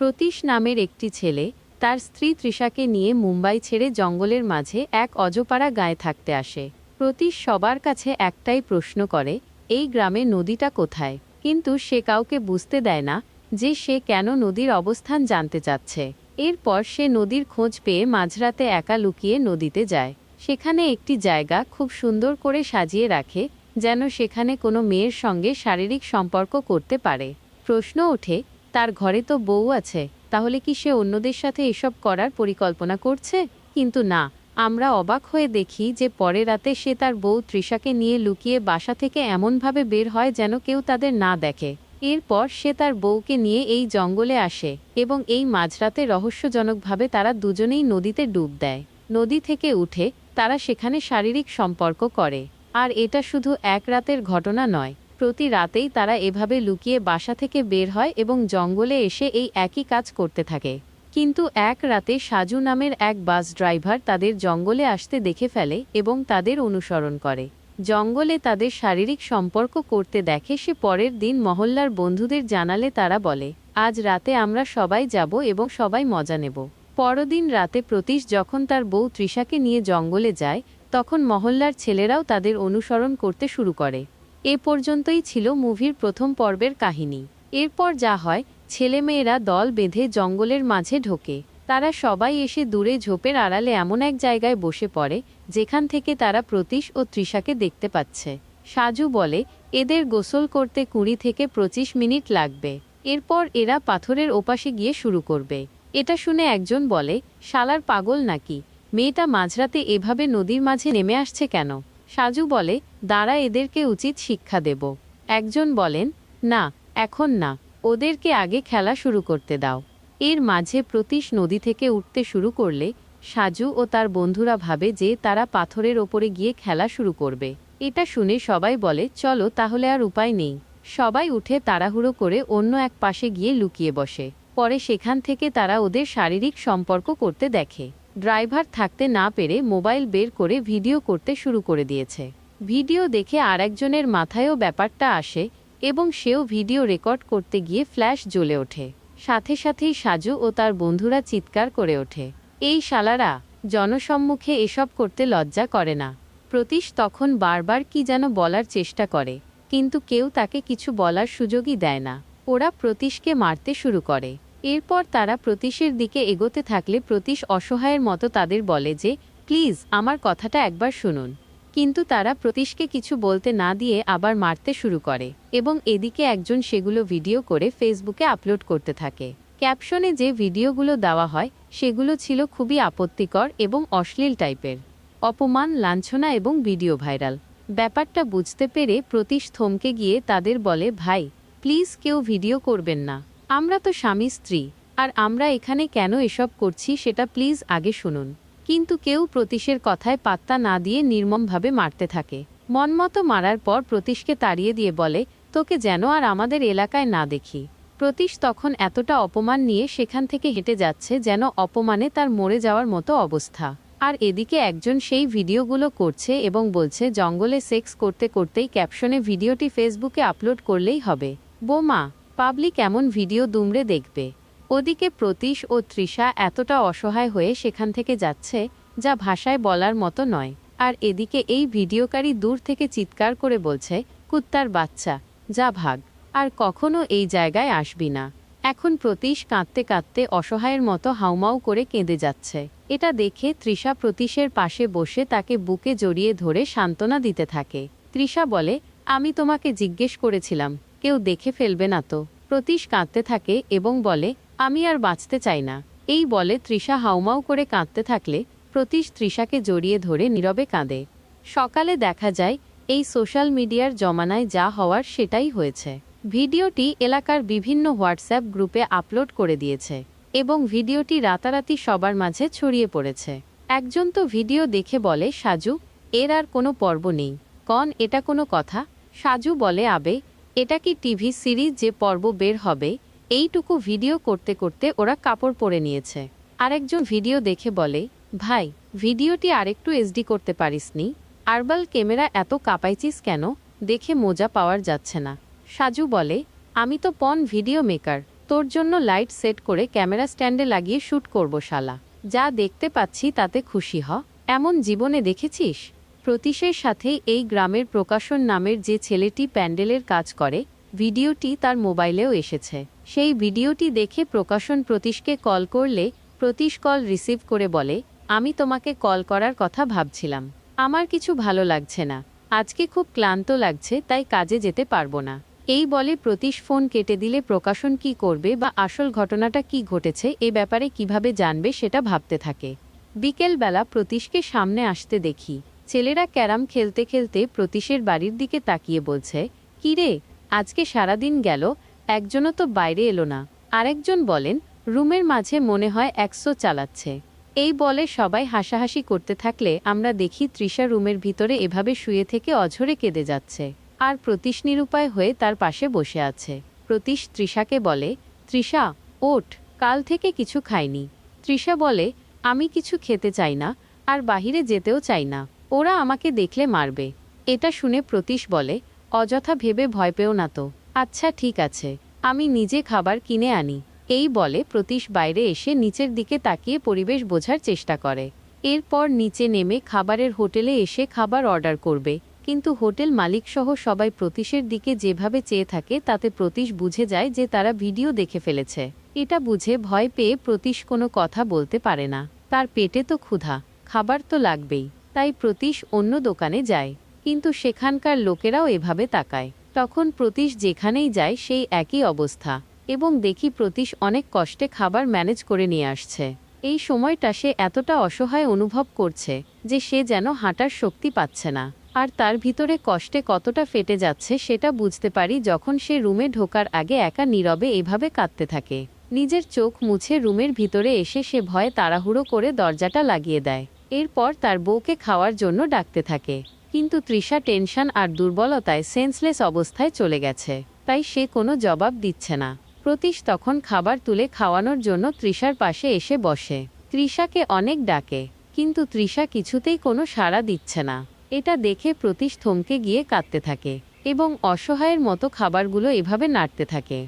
প্রতীশ নামের একটি ছেলে, তার স্ত্রী তৃষাকে নিয়ে মুম্বাই ছেড়ে জঙ্গলের মাঝে এক অজপাড়া গায়ে থাকতে আসে। প্রতীশ সবার কাছে একটাই প্রশ্ন করে, এই গ্রামে নদীটা কোথায়? কিন্তু সে কাউকে বুঝতে দেয় না যে সে কেন নদীর অবস্থান জানতে চাচ্ছে। এরপর সে নদীর খোঁজ পেয়ে মাঝরাতে একা লুকিয়ে নদীতে যায়। সেখানে একটি জায়গা খুব সুন্দর করে সাজিয়ে রাখে, যেন সেখানে কোনো মেয়ের সঙ্গে শারীরিক সম্পর্ক করতে পারে। প্রশ্ন ওঠে তার ঘরে তো বউ আছে, তাহলে কি সে অন্যদের সাথে এসব করার পরিকল্পনা করছে? কিন্তু না, আমরা অবাক হয়ে দেখি যে পরে রাতে সে তার বউ তৃষাকে নিয়ে লুকিয়ে বাসা থেকে এমনভাবে বের হয় যেন কেউ তাদের না দেখে। এরপর সে তার বউকে নিয়ে এই জঙ্গলে আসে এবং এই মাঝরাতে রহস্যজনকভাবে তারা দুজনেই নদীতে ডুব দেয়। নদী থেকে উঠে তারা সেখানে শারীরিক সম্পর্ক করে। আর এটা শুধু এক রাতের ঘটনা নয় প্রতি রাতেই তারা এভাবে লুকিয়ে বাসা থেকে বের হয় এবং জঙ্গলে এসে এই একই কাজ করতে থাকে। কিন্তু এক রাতে সাজু নামের এক বাস ড্রাইভার তাদের জঙ্গলে আসতে দেখে ফেলে এবং তাদের অনুসরণ করে। জঙ্গলে তাদের শারীরিক সম্পর্ক করতে দেখে সে পরের দিন মহল্লার বন্ধুদের জানালে তারা বলে, আজ রাতে আমরা সবাই যাব এবং সবাই মজা নেব। পরদিন রাতে প্রতীশ যখন তার বউ তৃষাকে নিয়ে জঙ্গলে যায়, তখন মহল্লার ছেলেরাও তাদের অনুসরণ করতে শুরু করে। এ পর্যন্তই ছিল মুভির প্রথম পর্বের কাহিনী। এরপর যা হয়, ছেলেমেয়েরা দল বেঁধে জঙ্গলের মাঝে ঢোকে। তারা সবাই এসে দূরে ঝোপের আড়ালে এমন এক জায়গায় বসে পড়ে, যেখান থেকে তারা প্রতীশ ও তৃষাকে দেখতে পাচ্ছে। সাজু বলে, এদের গোসল করতে কুড়ি থেকে পঁচিশ মিনিট লাগবে। এরপর এরা পাথরের ওপাশে গিয়ে শুরু করবে। এটা শুনে একজন বলে, শালার পাগল নাকি? মেয়েটা মাঝরাতে এভাবে নদীর মাঝে নেমে আসছে কেন? সাজু বলে, দাঁড়া, এদেরকে উচিত শিক্ষা দেব। একজন বলেন, না, এখন না, ওদেরকে আগে খেলা শুরু করতে দাও। এর মাঝে প্রতীশ নদী থেকে উঠতে শুরু করলে, সাজু ও তার বন্ধুরা ভাবে যে তারা পাথরের ওপরে গিয়ে খেলা শুরু করবে। এটা শুনে সবাই বলে, চলো, তাহলে আর উপায় নেই। সবাই উঠে তাড়াহুড়ো করে অন্য এক পাশে গিয়ে লুকিয়ে বসে। পরে সেখান থেকে তারা ওদের শারীরিক সম্পর্ক করতে দেখে। ড্রাইভার থাকতে না পেরে মোবাইল বের করে ভিডিও করতে শুরু করে দিয়েছে। ভিডিও দেখে আরেকজনের মাথায়ও ব্যাপারটা আসে এবং সেও ভিডিও রেকর্ড করতে গিয়ে ফ্ল্যাশ জ্বলে ওঠে। সাথে সাথেই সাজু ও তার বন্ধুরা চিৎকার করে ওঠে। এই শালারা, জনসম্মুখে এসব করতে লজ্জা করে না। প্রতীশ তখন বারবার কি যেন বলার চেষ্টা করে, কিন্তু কেউ তাকে কিছু বলার সুযোগই দেয় না। ওরা প্রতীশকে মারতে শুরু করে। এরপর তারা প্রতীশের দিকে এগোতে থাকলে প্রতীশ অসহায়ের মতো তাদের বলে যে, প্লিজ, আমার কথাটা একবার শুনুন। কিন্তু তারা প্রতীশকে কিছু বলতে না দিয়ে আবার মারতে শুরু করে এবং এদিকে একজন সেগুলো ভিডিও করে ফেসবুকে আপলোড করতে থাকে। ক্যাপশনে যে ভিডিওগুলো দেওয়া হয়, সেগুলো ছিল খুবই আপত্তিকর এবং অশ্লীল টাইপের, অপমান, লাঞ্ছনা এবং ভিডিও ভাইরাল। ব্যাপারটা বুঝতে পেরে প্রতীশ থমকে গিয়ে তাদের বলে, ভাই, প্লিজ কেউ ভিডিও করবেন না। আমরা তো স্বামী, স্ত্রী, আর আমরা এখানে কেন এসব করছি সেটা প্লিজ আগে শুনুন। কিন্তু কেউ প্রতীশের কথায় পাত্তা না দিয়ে নির্মমভাবে মারতে থাকে। মনমতো মারার পর প্রতীশকে তাড়িয়ে দিয়ে বলে, তোকে যেন আর আমাদের এলাকায় না দেখি। প্রতীশ তখন এতটা অপমান নিয়ে সেখান থেকে হেঁটে যাচ্ছে যেন অপমানে তার মরে যাওয়ার মতো অবস্থা। আর এদিকে একজন সেই ভিডিওগুলো করছে এবং বলছে, জঙ্গলে সেক্স করতে করতেই ক্যাপশনে ভিডিওটি ফেসবুকে আপলোড করলেই হবে। বোমা পাবলিক এমন ভিডিও দুমড়ে দেখবে। ওদিকে প্রতীশ ও তৃষা এতটা অসহায় হয়ে সেখান থেকে যাচ্ছে, যা ভাষায় বলার মতো নয়। আর এদিকে এই ভিডিওকারী দূর থেকে চিৎকার করে বলছে, কুত্তার বাচ্চা, যা ভাগ। আর কখনো এই জায়গায় আসবি না। এখন প্রতীশ কাঁদতে কাঁদতে অসহায়ের মতো হাউমাউ করে কেঁদে যাচ্ছে। এটা দেখে তৃষা প্রতীশের পাশে বসে তাকে বুকে জড়িয়ে ধরে সান্ত্বনা দিতে থাকে। তৃষা বলে, আমি তোমাকে জিজ্ঞেস করেছিলাম কেউ দেখে ফেলবে না তো। প্রতীশ কাঁদতে থাকে এবং বলে, আমি আর বাঁচতে চাই না। এই বলে তৃষা হাউমাউ করে কাঁদতে থাকলে প্রতীশ তৃষাকে জড়িয়ে ধরে নীরবে কাঁদে। সকালে দেখা যায়, এই সোশ্যাল মিডিয়ার জমানায় যা হওয়ার সেটাই হয়েছে। ভিডিওটি এলাকার বিভিন্ন হোয়াটসঅ্যাপ গ্রুপে আপলোড করে দিয়েছে এবং ভিডিওটি রাতারাতি সবার মাঝে ছড়িয়ে পড়েছে। একজন তো ভিডিও দেখে বলে, সাজু, এর আর কোনো পর্ব নেই। কন, এটা কোনো কথা? সাজু বলে, আবে এটা কি টিভি সিরিজ যে পর্ব বের হবে? এইটুকু ভিডিও করতে করতে ওরা কাপড় পরে নিয়েছে। আরেকজন ভিডিও দেখে বলে, ভাই, ভিডিওটি আরেকটু এসডি করতে পারিসনি? আরবাল ক্যামেরা এত কাঁপাইছিস কেন? দেখে মোজা পাওয়ার যাচ্ছে না। সাজু বলে, আমি তো পন ভিডিও মেকার, তোর জন্য লাইট সেট করে ক্যামেরা স্ট্যান্ডে লাগিয়ে শ্যুট করব শালা। যা দেখতে পাচ্ছি তাতে খুশি হ। এমন জীবনে দেখেছিস? প্রতীশের সাথে এই গ্রামের প্রকাশন নামের যে ছেলেটি প্যান্ডেলের কাজ করে, ভিডিওটি তার মোবাইলেও এসেছে। সেই ভিডিওটি দেখে প্রকাশন প্রতীশকে কল করলে প্রতীশ কল রিসিভ করে বলে, আমি তোমাকে কল করার কথা ভাবছিলাম। আমার কিছু ভালো লাগছে না। আজকে খুব ক্লান্ত লাগছে, তাই কাজে যেতে পারব না। এই বলে প্রতীশ ফোন কেটে দিলে প্রকাশন কি করবে বা আসল ঘটনাটা কি ঘটেছে, এ ব্যাপারে কীভাবে জানবে সেটা ভাবতে থাকে। বিকেলবেলা প্রতীশকে সামনে আসতে দেখি ছেলেরা ক্যারাম খেলতে খেলতে প্রতীশের বাড়ির দিকে তাকিয়ে বলছে কি রে আজকে সারাদিন গেল, একজনও তো বাইরে এলো না। আরেকজন বলেন, রুমের মাঝে মনে হয় একশো চালাচ্ছে। এই বলে সবাই হাসাহাসি করতে থাকলে আমরা দেখি তৃষা রুমের ভিতরে এভাবে শুয়ে থেকে অঝরে কেঁদে যাচ্ছে। আর প্রতীশ নিরুপায় হয়ে তার পাশে বসে আছে। প্রতীশ তৃষাকে বলে, তৃষা, ওঠ, কাল থেকে কিছু খাইনি। তৃষা বলে, আমি কিছু খেতে চাই না, আর বাহিরে যেতেও চাই না। ওরা আমাকে দেখলে মারবে। এটা শুনে প্রতীশ বলে, অযথা ভেবে ভয় পেও না তো। আচ্ছা ঠিক আছে। আমি নিজে খাবার কিনে আনি। এই বলে প্রতীশ বাইরে এসে নিচের দিকে তাকিয়ে পরিবেশ বোঝার চেষ্টা করে। এরপর নিচে নেমে খাবারের হোটেলে এসে খাবার অর্ডার করবে। কিন্তু হোটেল মালিকসহ সবাই প্রতীশের দিকে যেভাবে চেয়ে থাকে, তাতে প্রতীশ বুঝে যায় যে তারা ভিডিও দেখে ফেলেছে। এটা বুঝে ভয় পেয়ে প্রতীশ কোনো কথা বলতে পারে না। তার পেটে তো ক্ষুধা। খাবার তো লাগবেই। তাই প্রতীশ অন্য দোকানে যায়। কিন্তু সেখানকার লোকেরাও এভাবে তাকায়। তখন প্রতীশ যেখানেই যায় সেই একই অবস্থা। এবং দেখি প্রতীশ অনেক কষ্টে খাবার ম্যানেজ করে নিয়ে আসছে। এই সময়টা সে এতটা অসহায় অনুভব করছে যে সে যেন হাঁটার শক্তি পাচ্ছে না। আর তার ভিতরে কষ্টে কতটা ফেটে যাচ্ছে সেটা বুঝতে পারি যখন সে রুমে ঢোকার আগে একা নীরবে এভাবে কাঁদতে থাকে। নিজের চোখ মুছে রুমের ভিতরে এসে সে ভয়ে তাড়াহুড়ো করে দরজাটা লাগিয়ে দেয়। এরপর তার বউকে খাওয়ার জন্য ডাকতে থাকে। কিন্তু তৃষা টেনশন আর দুর্বলতায় সেন্সলেস অবস্থায় চলে গেছে। তাই সে কোনো জবাব দিচ্ছে না। প্রতীশ তখন খাবার তুলে খাওয়ানোর জন্য তৃষার পাশে এসে বসে। তৃষাকে অনেক ডাকে, কিন্তু তৃষা কিছুতেই কোনো সাড়া দিচ্ছে না। এটা দেখে প্রতীশ থমকে গিয়ে কাঁদতে থাকে এবং অসহায়ের মতো খাবারগুলো এভাবে নাড়তে থাকে।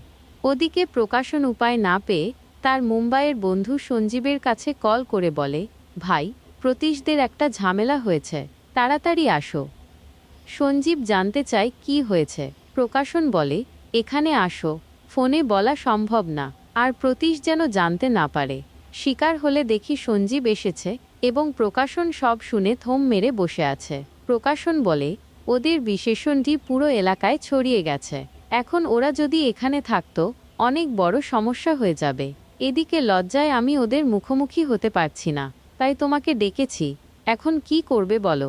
ওদিকে প্রকাশন উপায় না পেয়ে তার মুম্বাইয়ের বন্ধু সঞ্জীবের কাছে কল করে বলে, ভাই প্রতীশদের একটা ঝামেলা হয়েছে। তাড়াতাড়ি আসো। সঞ্জীব জানতে চায় কি হয়েছে। প্রকাশন বলে, এখানে আসো। ফোনে বলা সম্ভব না। আর প্রতীশ যেন জানতে না পারে। শিকার হলে দেখি সঞ্জীব এসেছে এবং প্রকাশন সব শুনে থম মেরে বসে আছে। প্রকাশন বলে, ওদের বিশেষণটি পুরো এলাকায় ছড়িয়ে গেছে। এখন ওরা যদি এখানে থাকত, অনেক বড় সমস্যা হয়ে যাবে। এদিকে লজ্জায় আমি ওদের মুখোমুখি হতে পারছি না। তাই তোমাকে ডেকেছি, এখন কি করবে বলো।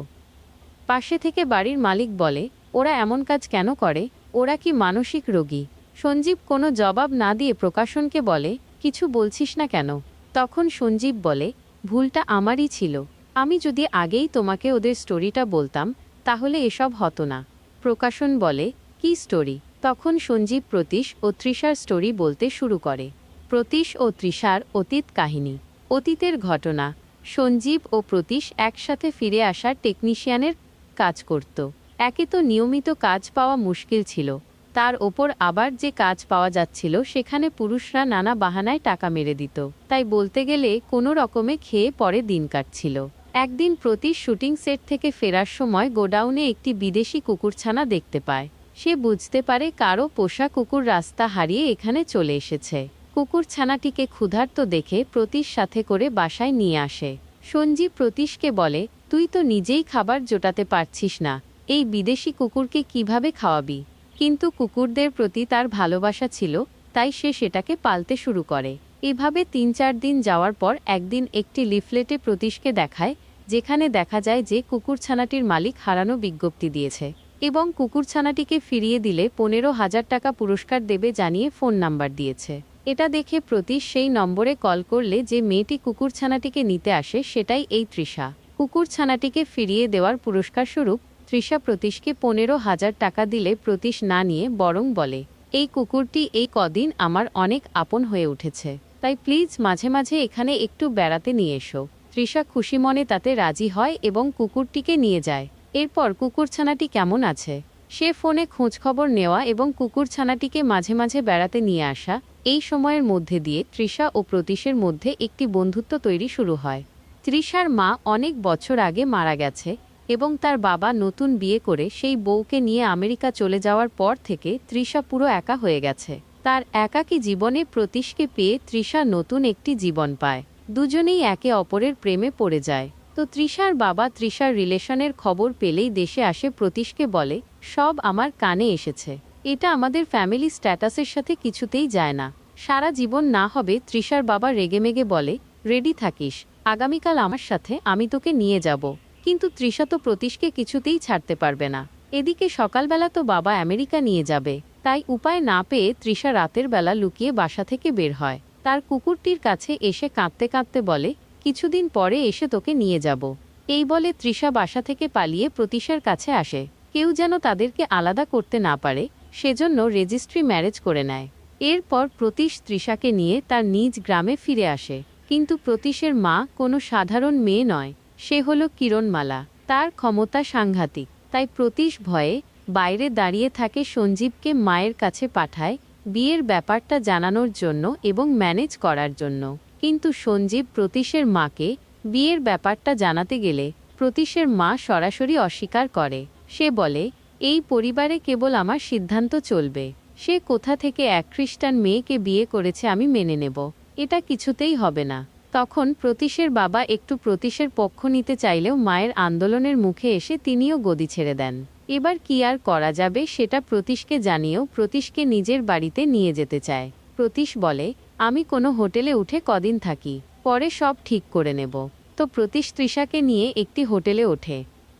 পাশে থেকে বাড়ির মালিক বলে, ওরা এমন কাজ কেন করে? ওরা কি মানসিক রোগী? সঞ্জীব কোনো জবাব না দিয়ে প্রকাশনকে বলে, কিছু বলছিস না কেন? তখন সঞ্জীব বলে, ভুলটা আমারই ছিল। আমি যদি আগেই তোমাকে ওদের স্টোরিটা বলতাম, তাহলে এসব হতো না। প্রকাশন বলে, কি স্টোরি? তখন সঞ্জীব প্রতীশ ও তৃষার স্টোরি বলতে শুরু করে। প্রতীশ ও তৃষার অতীত কাহিনী। অতীতের ঘটনা। সঞ্জীব ও প্রতীশ একসাথে ফিরে আসা টেকনিশিয়ানের কাজ করত। একে তো নিয়মিত কাজ পাওয়া মুশকিল ছিল। তার ওপর আবার যে কাজ পাওয়া যাচ্ছিল, সেখানে পুরুষরা নানা বাহানায় টাকা মেরে দিত। তাই বলতে গেলে কোনো রকমে খেয়ে পরে দিন কাটছিল। একদিন প্রতি শুটিং সেট থেকে ফেরার সময় গোডাউনে একটি বিদেশি কুকুরছানা দেখতে পায়। সে বুঝতে পারে কারও পোষা কুকুর রাস্তা হারিয়ে এখানে চলে এসেছে। কুকুরছানাটিকে ক্ষুধার্ত দেখে প্রতীশ সাথে করে বাসায় নিয়ে আসে। সঞ্জীব প্রতীশকে বলে, তুই তো নিজেই খাবার জোটাতে পারছিস না। এই বিদেশি কুকুরকে কীভাবে খাওয়াবি? কিন্তু কুকুরদের প্রতি তার ভালোবাসা ছিল, তাই সে সেটাকে পালতে শুরু করে। এভাবে তিন চার দিন যাওয়ার পর একদিন একটি লিফলেটে প্রতীশকে দেখায়, যেখানে দেখা যায় যে কুকুরছানাটির মালিক হারানো বিজ্ঞপ্তি দিয়েছে এবং কুকুরছানাটিকে ফিরিয়ে দিলে পনেরো হাজার টাকা পুরস্কার দেবে জানিয়ে ফোন নাম্বার দিয়েছে। এটা দেখে প্রতীশ সেই নম্বরে কল করলে যে মেয়েটি কুকুরছানাটিকে নিতে আসে সেটাই এই তৃষা। কুকুরছানাটিকে ফিরিয়ে দেওয়ার পুরস্কার স্বরূপ তৃষা প্রতীশকে পনেরো হাজার টাকা দিলে প্রতীশ না নিয়ে বরং বলে, এই কুকুরটি এই কদিন আমার অনেক আপন হয়ে উঠেছে, তাই প্লিজ মাঝে মাঝে এখানে একটু বেড়াতে নিয়ে এসো তৃষা খুশি মনে তাতে রাজি হয় এবং কুকুরটিকে নিয়ে যায়। এরপর কুকুরছানাটি কেমন আছে? সে ফোনে খোঁজখবর নেওয়া এবং কুকুরছানাটিকে মাঝে মাঝে বেড়াতে নিয়ে আসা এই সময়ের মধ্যে দিয়ে তৃষা ও প্রতীশের মধ্যে একটি বন্ধুত্ব তৈরি শুরু হয়। তৃষার মা অনেক বছর আগে মারা গেছে এবং তার বাবা নতুন বিয়ে করে সেই বউকে নিয়ে আমেরিকা চলে যাওয়ার পর থেকে তৃষা পুরো একা হয়ে গেছে। তার একাকী জীবনে প্রতীশকে পেয়ে তৃষা নতুন একটি জীবন পায়। দুজনেই একে অপরের প্রেমে পড়ে যায়। তো তৃষার বাবা তৃষার রিলেশনের খবর পেলেই দেশে আসে প্রতীশকে বলে, সব আমার কানে এসেছে। এটা আমাদের ফ্যামিলি স্ট্যাটাসের সাথে কিছুতেই যায় না। সারা জীবন না হবে, তৃষার বাবা রেগেমেগে বলে রেডি থাকিস। আগামীকাল আমার সাথে আমি তোকে নিয়ে যাব। কিন্তু তৃষা তো প্রতীশকে কিছুতেই ছাড়তে পারবে না। এদিকে সকালবেলা তো বাবা আমেরিকা নিয়ে যাবে। তাই উপায় না পেয়ে তৃষা রাতের বেলা লুকিয়ে বাসা থেকে বের হয়। তার কুকুরটির কাছে এসে কাঁদতে কাঁদতে বলে, কিছুদিন পরে এসে তোকে নিয়ে যাব। এই বলে তৃষা বাসা থেকে পালিয়ে প্রতীশার কাছে আসে। কেউ যেন তাদেরকে আলাদা করতে না পারে সেজন্য রেজিস্ট্রি ম্যারেজ করে নেয়। এরপর প্রতীশ তৃষাকে নিয়ে তার নিজ গ্রামে ফিরে আসে। কিন্তু প্রতীশের মা কোনো সাধারণ মেয়ে নয়, সে হলো কিরণমালা। তার ক্ষমতা সাংঘাতিক, তাই প্রতীশ ভয়ে বাইরে দাঁড়িয়ে থাকে সঞ্জীবকে মায়ের কাছে পাঠায় বিয়ের ব্যাপারটা জানানোর জন্য এবং ম্যানেজ করার জন্য। কিন্তু সঞ্জীব প্রতীশের মাকে বিয়ের ব্যাপারটা জানাতে গেলে প্রতীশের মা সরাসরি অস্বীকার করে। সে বলে এই পরিবারে কেবল আমার সিদ্ধান্ত চলবে। সে কোথা থেকে এক খ্রিস্টান মেয়েকে বিয়ে করেছে আমি মেনে নেব। এটা কিছুতেই হবে না। তখন প্রতীশের বাবা একটু প্রতীশের পক্ষ নিতে চাইলেও মায়ের আন্দোলনের মুখে এসে তিনিও গদি ছেড়ে দেন। এবার কি আর করা যাবে সেটা প্রতীশকে জানিয়েও প্রতীশকে নিজের বাড়িতে নিয়ে যেতে চায়। প্রতীশ বলে, আমি কোনো হোটেলে উঠে কদিন থাকি, পরে সব ঠিক করে নেব। তো প্রতীশ তৃষাকে নিয়ে একটি হোটেলে ওঠে।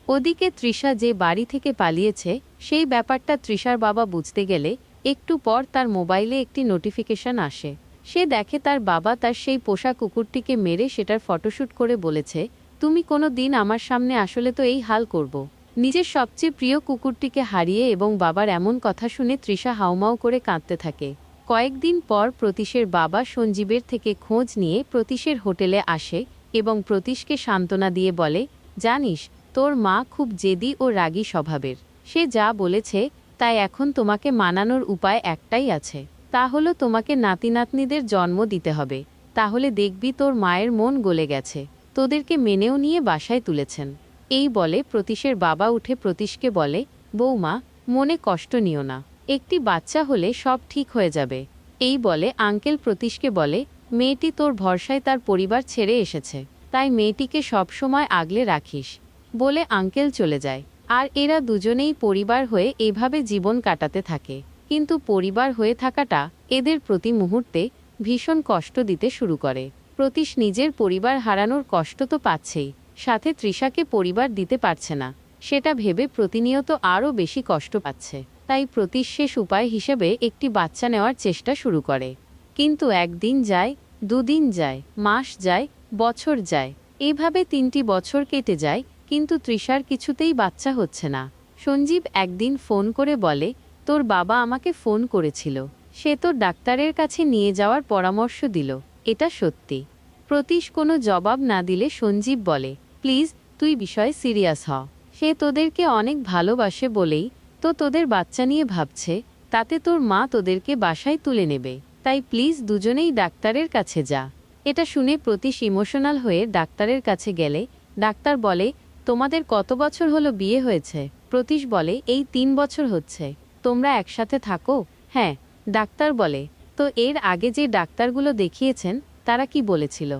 ওদিকে তৃষা যে বাড়ি থেকে পালিয়েছে, সেই ব্যাপারটা তৃষার বাবা বুঝতে গেলে একটু পর তার মোবাইলে একটি নোটিফিকেশন আসে। সে দেখে তার বাবা তার সেই পোষা কুকুরটিকে মেরে সেটার ফটোশ্যুট করে বলেছে, তুমি কোনো দিন আমার সামনে আসলে তো এই হাল করব। নিজের সবচেয়ে প্রিয় কুকুরটিকে হারিয়ে এবং বাবার এমন কথা শুনে তৃষা হাউমাউ করে কাঁদতে থাকে। কয়েকদিন পর প্রতীশের বাবা সঞ্জীবের থেকে খোঁজ নিয়ে প্রতীশের হোটেলে আসে এবং প্রতীশকে সান্ত্বনা দিয়ে বলে, জানিস তোর মা খুব জেদি ও রাগী স্বভাবের। সে যা বলেছে, তাই এখন তোমাকে মানানোর উপায় একটাই আছে। তা হলো তোমাকে নাতি নাতনিদের জন্ম দিতে হবে। তাহলে দেখবি তোর মায়ের মন গলে গেছে। তোদেরকে মেনেও নিয়ে বাসায় তুলেছেন। এই বলে প্রতীশের বাবা উঠে প্রতীশকে বলে, বৌমা, মনে কষ্ট নিও না। একটি বাচ্চা হলে সব ঠিক হয়ে যাবে। এই বলে আঙ্কেল প্রতীশকে বলে, মেয়েটি তোর ভরসায় তার পরিবার ছেড়ে এসেছে। তাই মেয়েটিকে সবসময় আগলে রাখিস। বলে আঙ্কেল চলে যায়। আর এরা দুজনেই পরিবার হয়ে এভাবে জীবন কাটাতে থাকে। কিন্তু পরিবার হয়ে থাকাটা এদের প্রতি মুহূর্তে ভীষণ কষ্ট দিতে শুরু করে। প্রতীশ নিজের পরিবার হারানোর কষ্ট তো পাচ্ছেই, সাথে তৃষাকে পরিবার দিতে পারছে না। সেটা ভেবে প্রতিনিয়ত আরও বেশি কষ্ট পাচ্ছে। তাই প্রতীশ শেষ উপায় হিসেবে একটি বাচ্চা নেওয়ার চেষ্টা শুরু করে। কিন্তু একদিন যায়, দুদিন যায়, মাস যায়, বছর যায়। এভাবে তিনটি বছর কেটে যায় কিন্তু তৃষার কিছুতেই বাচ্চা হচ্ছে না। সঞ্জীব একদিন ফোন করে বলে, তোর বাবা আমাকে ফোন করেছিল। সে তোর ডাক্তারের কাছে নিয়ে যাওয়ার পরামর্শ দিল। এটা সত্যি। প্রতীশ কোনো জবাব না দিলে সঞ্জীব বলে, প্লিজ, তুই বিষয়ে সিরিয়াস হ। সে তোদেরকে অনেক ভালোবাসে বলেই তো তোদের বাচ্চা নিয়ে ভাবছে, তাতে তোর মা তোদেরকে বাসায় তুলে নেবে। তাই প্লিজ দুজনেই ডাক্তারের কাছে যা। এটা শুনে প্রতীশ ইমোশনাল হয়ে ডাক্তারের কাছে গেলে, ডাক্তার বলে তোমাদের কত বছর হলো বিয়ে হয়েছে? প্রতীশ বলে, এই তিন বছর হচ্ছে। তোমরা একসাথে থাকো? হ্যাঁ ডাক্তার বলে। তো এর আগে যে ডাক্তারগুলো দেখিয়েছেন, তারা কি বলেছিল?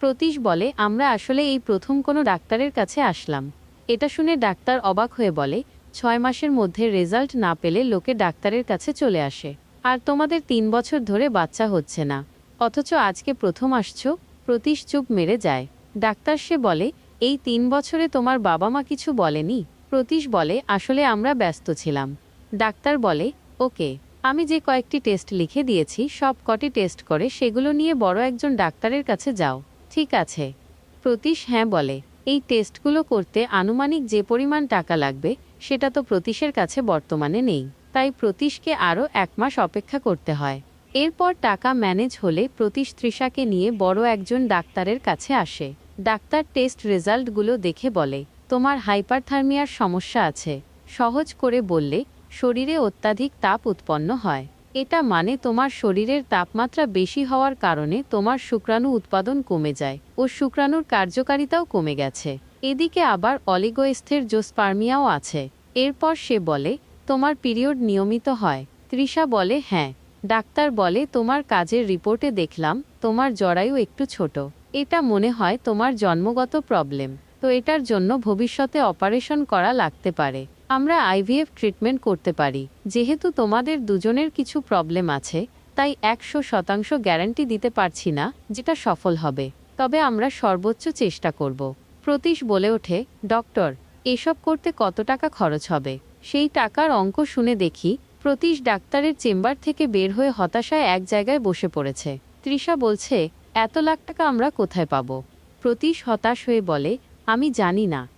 প্রতীশ বলে, আমরা আসলে এই প্রথম কোনো ডাক্তারের কাছে আসলাম। এটা শুনে ডাক্তার অবাক হয়ে বলে, ছয় মাসের মধ্যে রেজাল্ট না পেলে লোকে ডাক্তারের কাছে চলে আসে। আর তোমাদের তিন বছর ধরে বাচ্চা হচ্ছে না। অথচ আজকে প্রথম আসছো, প্রতীশ চুপ মেরে যায়। ডাক্তার সে বলে এই তিন বছরে তোমার বাবা মা কিছু বলেনি? প্রতীশ বলে, আসলে আমরা ব্যস্ত ছিলাম। ডাক্তার বলে, ওকে, আমি যে কয়েকটি টেস্ট লিখে দিয়েছি, সব কটি টেস্ট করে সেগুলো নিয়ে বড় একজন ডাক্তারের কাছে যাও। ঠিক আছে। প্রতীশ হ্যাঁ বলে, এই টেস্টগুলো করতে আনুমানিক যে পরিমাণ টাকা লাগবে, সেটা তো প্রতীশের কাছে বর্তমানে নেই। তাই প্রতীশকে আরও এক মাস অপেক্ষা করতে হয়। এরপর টাকা ম্যানেজ হলে প্রতীশ তৃষাকে নিয়ে বড় একজন ডাক্তারের কাছে আসে। ডাক্তার টেস্ট রেজাল্টগুলো দেখে বলে, তোমার হাইপারথার্মিয়ার সমস্যা আছে। সহজ করে বললে, শরীরে অত্যাধিক তাপ উৎপন্ন হয়। এটা মানে তোমার শরীরের তাপমাত্রা বেশি হওয়ার কারণে তোমার শুক্রাণু উৎপাদন কমে যায় ও শুক্রাণুর কার্যকারিতাও কমে গেছে। এদিকে আবার অলিগোস্থের জোস্পার্মিয়াও আছে। এরপর সে বলে, তোমার পিরিয়ড নিয়মিত হয়। তৃষা বলে হ্যাঁ। ডাক্তার বলে, তোমার কাজের রিপোর্টে দেখলাম, তোমার জরায়ু একটু ছোট। এটা মনে হয় তোমার জন্মগত প্রবলেম, তো এটার জন্য ভবিষ্যতে অপারেশন করা লাগতে পারে। আমরা আইভিএফ ট্রিটমেন্ট করতে পারি। যেহেতু তোমাদের দুজনের কিছু প্রবলেম আছে, তাই একশো শতাংশ গ্যারান্টি দিতে পারছি না, যেটা সফল হবে। তবে আমরা সর্বোচ্চ চেষ্টা করব। প্রতীশ বলে ওঠে, ডক্টর, এসব করতে কত টাকা খরচ হবে? সেই টাকার অঙ্ক শুনে দেখি, প্রতীশ ডাক্তারের চেম্বার থেকে বের হয়ে হতাশায় এক জায়গায় বসে পড়েছে। তৃষা বলছে এত লাখ টাকা আমরা কোথায় পাব? প্রতীশ হতাশ হয়ে বলে, আমি জানি না।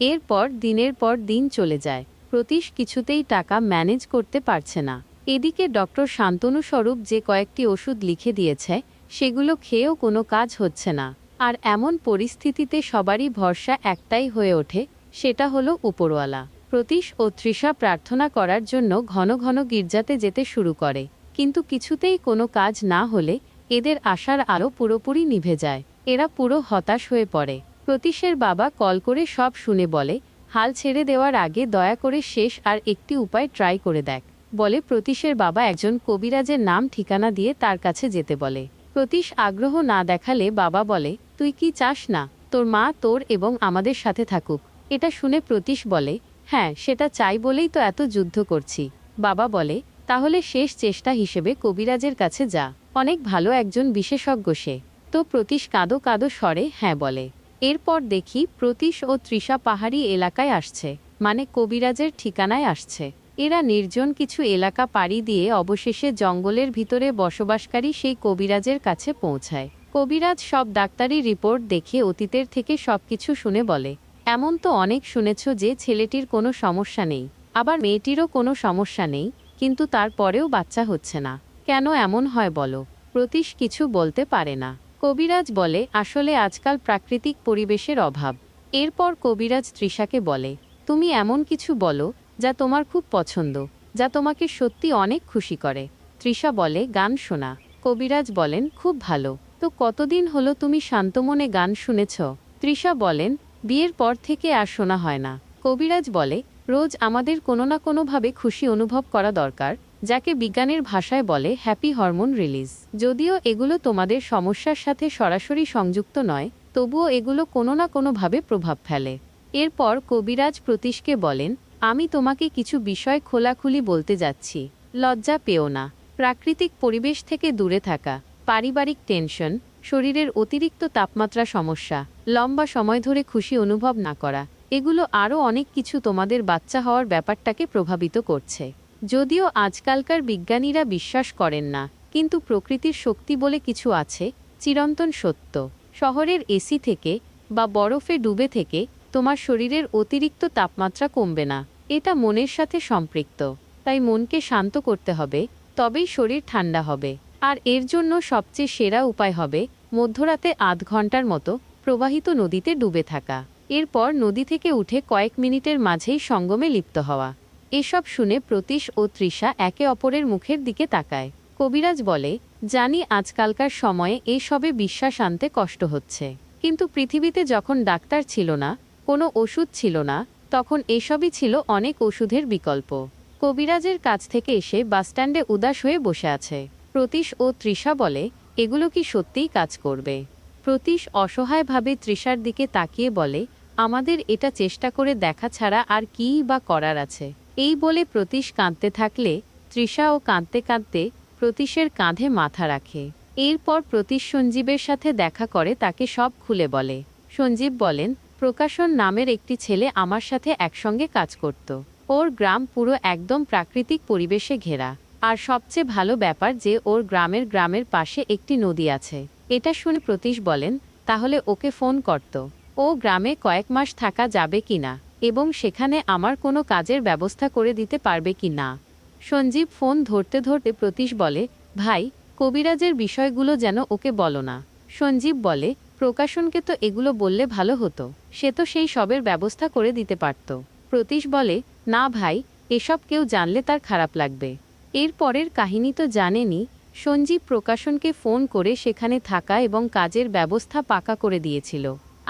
এরপর, দিনের পর দিন চলে যায়। প্রতীশ কিছুতেই টাকা ম্যানেজ করতে পারছে না। এদিকে ডক্টর শান্তনু স্বরূপ যে কয়েকটি ওষুধ লিখে দিয়েছে, সেগুলো খেয়েও কোনো কাজ হচ্ছে না। আর এমন পরিস্থিতিতে সবারই ভরসা একটাই হয়ে ওঠে, সেটা হলো উপরওয়ালা। প্রতীশ ও তৃষা প্রার্থনা করার জন্য ঘন ঘন গির্জাতে যেতে শুরু করে। কিন্তু কিছুতেই কোনো কাজ না হলে এদের আশার আলো পুরোপুরি নিভে যায়। এরা পুরো হতাশ হয়ে পড়ে। প্রতীশের বাবা কল করে সব শুনে বলে, হাল ছেড়ে দেওয়ার আগে দয়া করে শেষ আর একটি উপায় ট্রাই করে দেখ। বলে প্রতীশের বাবা একজন কবিরাজের নাম ঠিকানা দিয়ে তার কাছে যেতে বলে। প্রতীশ আগ্রহ না দেখালে বাবা বলে, তুই কি চাস না? তোর মা, তোর এবং আমাদের সাথে থাকুক। এটা শুনে প্রতীশ বলে হ্যাঁ সেটা চাই বলেই তো এত যুদ্ধ করছি। বাবা বলে তাহলে শেষ চেষ্টা হিসেবে কবিরাজের কাছে যা। অনেক ভালো একজন বিশেষজ্ঞ সে। তো প্রতীশ কাঁদো কাঁদো স্বরে হ্যাঁ বলে। এরপর দেখি প্রতীশ ও তৃষা পাহাড়ি এলাকায় আসছে। মানে কবিরাজের ঠিকানায় আসছে। এরা নির্জন কিছু এলাকা পাড়ি দিয়ে অবশেষে জঙ্গলের ভিতরে বসবাসকারী সেই কবিরাজের কাছে পৌঁছায়। কবিরাজ সব ডাক্তারি রিপোর্ট দেখে অতীতের থেকে সবকিছু শুনে বলে, এমন তো অনেক শুনেছ যে ছেলেটির কোনো সমস্যা নেই। আবার মেয়েটিরও কোনো সমস্যা নেই? কিন্তু তারপরেও বাচ্চা হচ্ছে না। কেন এমন হয় বলো? প্রতীশ কিছু বলতে পারে না। কবিরাজ বলে, আসলে আজকাল প্রাকৃতিক পরিবেশের অভাব। এরপর কবিরাজ তৃষাকে বলে, তুমি এমন কিছু বলো, যা তোমার খুব পছন্দ, যা তোমাকে সত্যি অনেক খুশি করে। তৃষা বলে, গান শোনা। কবিরাজ বলেন, খুব ভালো। তো কতদিন হলো তুমি শান্তমনে গান শুনেছ? তৃষা বলেন, বিয়ের পর থেকে আর শোনা হয় না। কবিরাজ বলে রোজ আমাদের কোনো না কোনোভাবে খুশি অনুভব করা দরকার, যাকে বিজ্ঞানের ভাষায় বলে হ্যাপি হরমোন রিলিজ। যদিও এগুলো তোমাদের সমস্যার সাথে সরাসরি সংযুক্ত নয়, তবুও এগুলো কোনো না কোনোভাবে প্রভাব ফেলে। এরপর কবিরাজ প্রতীশকে বলেন, আমি তোমাকে কিছু বিষয় খোলাখুলি বলতে যাচ্ছি। লজ্জা পেও না। প্রাকৃতিক পরিবেশ থেকে দূরে থাকা। পারিবারিক টেনশন। শরীরের অতিরিক্ত তাপমাত্রা সমস্যা। লম্বা সময় ধরে খুশি অনুভব না করা। এগুলো আরও অনেক কিছু তোমাদের বাচ্চা হওয়ার ব্যাপারটাকে প্রভাবিত করছে। যদিও আজকালকার বিজ্ঞানীরা বিশ্বাস করেন না, কিন্তু প্রকৃতির শক্তি বলে কিছু আছে, চিরন্তন সত্য। শহরের এসি থেকে বা বরফে ডুবে থেকে তোমার শরীরের অতিরিক্ত তাপমাত্রা কমবে না, এটা মনের সাথে সম্পৃক্ত। তাই মনকে শান্ত করতে হবে, তবেই শরীর ঠান্ডা হবে। আর এর জন্য সবচেয়ে সেরা উপায় হবে মধ্যরাতে আধ ঘণ্টার মতো প্রবাহিত নদীতে ডুবে থাকা। এরপর নদী থেকে উঠে কয়েক মিনিটের মাঝেই সঙ্গমে লিপ্ত হওয়া। এসব শুনে প্রতীশ ও তৃষা একে অপরের মুখের দিকে তাকায়। কবিরাজ বলে, জানি আজকালকার সময়ে এসবে বিশ্বাস আনতে কষ্ট হচ্ছে। কিন্তু পৃথিবীতে যখন ডাক্তার ছিল না, কোনো ওষুধ ছিল না, তখন এসবই ছিল অনেক ওষুধের বিকল্প। কবিরাজের কাছ থেকে এসে বাসস্ট্যান্ডে উদাস হয়ে বসে আছে। প্রতীশ ও তৃষা বলে, এগুলো কি সত্যিই কাজ করবে? প্রতীশ অসহায়ভাবে তৃষার দিকে তাকিয়ে বলে, আমাদের এটা চেষ্টা করে দেখা ছাড়া আর কীই বা করার আছে? এই বলে প্রতীশ কাঁদতে থাকলে, তৃষা ও কাঁদতে কাঁদতে প্রতীশের কাঁধে মাথা রাখে। এরপর প্রতীশ সঞ্জীবের সাথে দেখা করে তাকে সব খুলে বলে। সঞ্জীব বলেন, প্রকাশন নামের একটি ছেলে আমার সাথে একসঙ্গে কাজ করত। ওর গ্রাম পুরো একদম প্রাকৃতিক পরিবেশে ঘেরা। আর সবচেয়ে ভালো ব্যাপার যে ওর গ্রামের গ্রামের পাশে একটি নদী আছে। এটা শুনে প্রতীশ বলেন, তাহলে ওকে ফোন করত। ও গ্রামে কয়েক মাস থাকা যাবে কি না? এবং সেখানে আমার কোনো কাজের ব্যবস্থা করে দিতে পারবে কি না? সঞ্জীব ফোন ধরতে ধরতে প্রতীশ বলে, ভাই, কবিরাজের বিষয়গুলো যেন ওকে বলো না। সঞ্জীব বলে, প্রকাশনকে তো এগুলো বললে ভালো হতো। সে তো সেই সবের ব্যবস্থা করে দিতে পারত। প্রতীশ বলে, না ভাই, এসব কেউ জানলে তার খারাপ লাগবে। এর পরের কাহিনী তো জানেনই সঞ্জীব প্রকাশনকে ফোন করে সেখানে থাকা এবং কাজের ব্যবস্থা পাকা করে দিয়েছিল।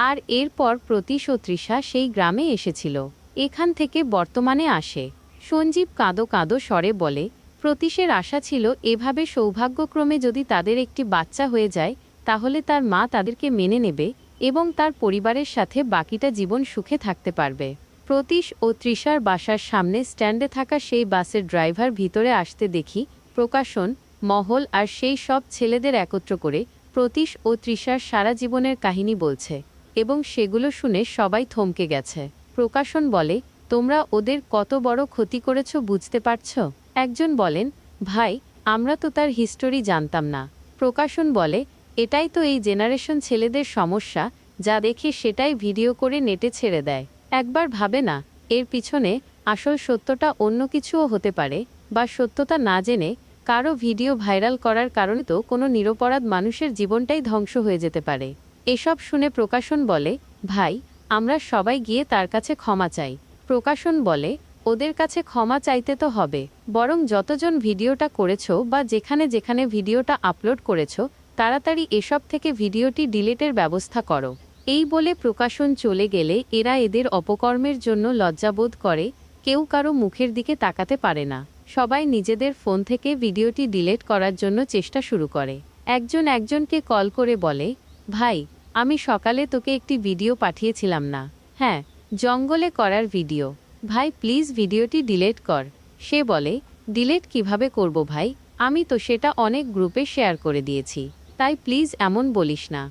আর এরপর প্রতীশ ও তৃষা সেই গ্রামে এসেছিল। এখান থেকে বর্তমানে আসে। সঞ্জীব কাঁদো কাঁদো স্বরে বলে, প্রতীশের আশা ছিল এভাবে সৌভাগ্যক্রমে যদি তাদের একটি বাচ্চা হয়ে যায়, তাহলে তার মা তাদেরকে মেনে নেবে এবং তার পরিবারের সাথে বাকিটা জীবন সুখে থাকতে পারবে। প্রতীশ ও তৃষার বাসার সামনে স্ট্যান্ডে থাকা সেই বাসের ড্রাইভার ভিতরে আসতে দেখি, প্রকাশন মহল আর সেই সব ছেলেদের একত্র করে প্রতীশ ও তৃষার সারা জীবনের কাহিনী বলছে এবং সেগুলো শুনে সবাই থমকে গেছে। প্রকাশন বলে, তোমরা ওদের কত বড় ক্ষতি করেছ বুঝতে পারছ? একজন বলেন, ভাই, আমরা তো তার হিস্টোরি জানতাম না। প্রকাশন বলে, এটাই তো এই জেনারেশন ছেলেদের সমস্যা, যা দেখে সেটাই ভিডিও করে নেটে ছেড়ে দেয়। একবার ভাবে না, এর পিছনে আসল সত্যটা অন্য কিছুও হতে পারে বা সত্যতা না জেনে কারও ভিডিও ভাইরাল করার কারণে তো কোনো নিরপরাধ মানুষের জীবনটাই ধ্বংস হয়ে যেতে পারে। এসব শুনে প্রকাশন বলে, ভাই, আমরা সবাই গিয়ে তার কাছে ক্ষমা চাই। প্রকাশন বলে, ওদের কাছে ক্ষমা চাইতে তো হবে। বরং যতজন ভিডিওটা করেছ বা যেখানে যেখানে ভিডিওটা আপলোড করেছ, তাড়াতাড়ি এসব থেকে ভিডিওটি ডিলেটের ব্যবস্থা করো। এই বলে প্রকাশন চলে গেলে এরা এদের অপকর্মের জন্য লজ্জাবোধ করে, কেউ কারও মুখের দিকে তাকাতে পারে না। সবাই নিজেদের ফোন থেকে ভিডিওটি ডিলেট করার জন্য চেষ্টা শুরু করে। একজন একজনকে কল করে বলে, ভাই, আমি সকালে তোকে একটি ভিডিও পাঠিয়েছিলাম না। হ্যাঁ জঙ্গলে করার ভিডিও। ভাই, প্লিজ ভিডিওটি ডিলেট কর। সে বলে, ডিলেট কীভাবে করব ভাই? আমি তো সেটা অনেক গ্রুপে শেয়ার করে দিয়েছি, তাই প্লিজ এমন বলিস না।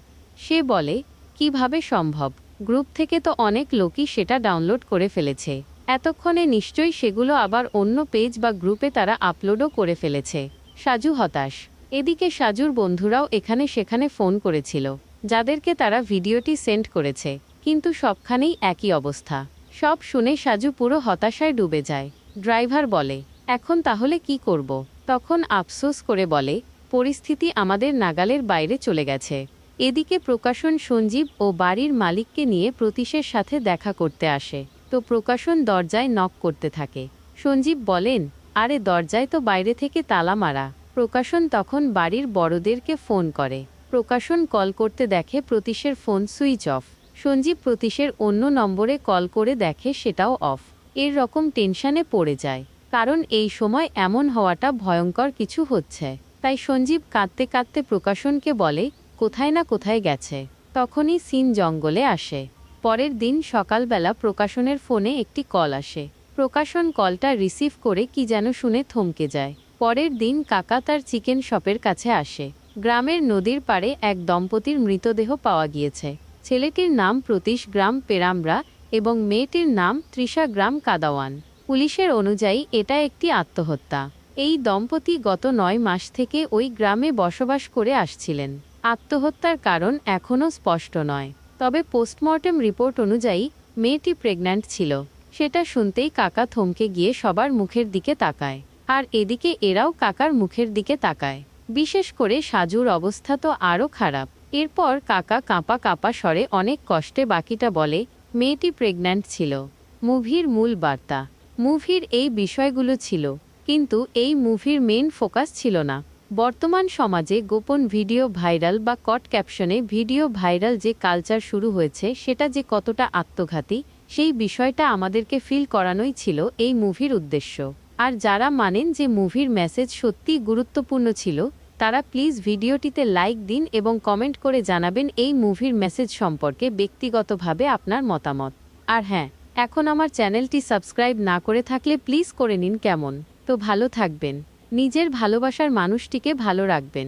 সে বলে, কীভাবে সম্ভব? গ্রুপ থেকে তো অনেক লোকই সেটা ডাউনলোড করে ফেলেছে। এতক্ষণে নিশ্চয়ই সেগুলো আবার অন্য পেজ বা গ্রুপে তারা আপলোডও করে ফেলেছে। সাজু হতাশ। এদিকে সাজুর বন্ধুরাও এখানে সেখানে ফোন করেছিল, যাদেরকে তারা ভিডিওটি সেন্ড করেছে, কিন্তু সবখানেই একই অবস্থা। সব শুনে সাজু পুরো হতাশায় ডুবে যায়। ড্রাইভার বলে, এখন তাহলে কি করব? তখন আফসোস করে বলে, পরিস্থিতি আমাদের নাগালের বাইরে চলে গেছে। এদিকে প্রকাশন সঞ্জীব ও বাড়ির মালিককে নিয়ে প্রতীশের সাথে দেখা করতে আসে। তো প্রকাশন দরজায় নক করতে থাকে। সঞ্জীব বলেন, আরে দরজায় তো বাইরে থেকে তালা মারা। প্রকাশন তখন বাড়ির বড়দেরকে ফোন করে। প্রকাশন কল করতে দেখে প্রতীশের ফোন সুইচ অফ। সঞ্জীব প্রতীশের অন্য নম্বরে কল করে দেখে সেটাও অফ। এর রকম টেনশনে পড়ে যায়। কারণ এই সময় এমন হওয়াটা ভয়ঙ্কর কিছু হচ্ছে। তাই সঞ্জীব কাঁদতে কাঁদতে প্রকাশনকে বলে, কোথায় না কোথায় গেছে? তখনই সিন জঙ্গলে আসে। পরের দিন সকালবেলা প্রকাশনের ফোনে একটি কল আসে। প্রকাশন কলটা রিসিভ করে কি যেন শুনে থমকে যায়। পরের দিন কাকা তার চিকেন শপের কাছে আসে। গ্রামের নদীর পাড়ে এক দম্পতির মৃতদেহ পাওয়া গিয়েছে। ছেলেটির নাম প্রতীশ গ্রাম পেরামরা এবং মেয়েটির নাম তৃষা গ্রাম কাদাওয়ান। পুলিশের অনুযায়ী এটা একটি আত্মহত্যা। এই দম্পতি গত নয় মাস থেকে ওই গ্রামে বসবাস করে আসছিলেন। আত্মহত্যার কারণ এখনও স্পষ্ট নয়। তবে পোস্টমর্টেম রিপোর্ট অনুযায়ী মেয়েটি প্রেগন্যান্ট ছিল। সেটা শুনতেই কাকা থমকে গিয়ে সবার মুখের দিকে তাকায়। আর এদিকে এরাও কাকার মুখের দিকে তাকায়। বিশেষ করে সাজুর অবস্থা তো আরও খারাপ। এরপর কাকা কাঁপা কাঁপা স্বরে অনেক কষ্টে বাকিটা বলে, মেয়েটি প্রেগন্যান্ট ছিল। মুভির মূল বার্তা। মুভির এই বিষয়গুলো ছিল, কিন্তু এই মুভির মেন ফোকাস ছিল না। বর্তমান সমাজে গোপন ভিডিও ভাইরাল বা কট ক্যাপশনে ভিডিও ভাইরাল যে কালচার শুরু হয়েছে, সেটা যে কতটা আত্মঘাতী, সেই বিষয়টা আমাদেরকে ফিল করানোই ছিল এই মুভির উদ্দেশ্য। আর যারা মানেন যে মুভির মেসেজ সত্যিই গুরুত্বপূর্ণ ছিল, তারা প্লিজ ভিডিওটিতে লাইক দিন এবং কমেন্ট করে জানাবেন এই মুভির মেসেজ সম্পর্কে ব্যক্তিগতভাবে আপনার মতামত। আর হ্যাঁ এখন আমার চ্যানেলটি সাবস্ক্রাইব না করে থাকলে প্লিজ করে নিন কেমন। তো ভালো থাকবেন। নিজের ভালোবাসার মানুষটিকে ভালো রাখবেন।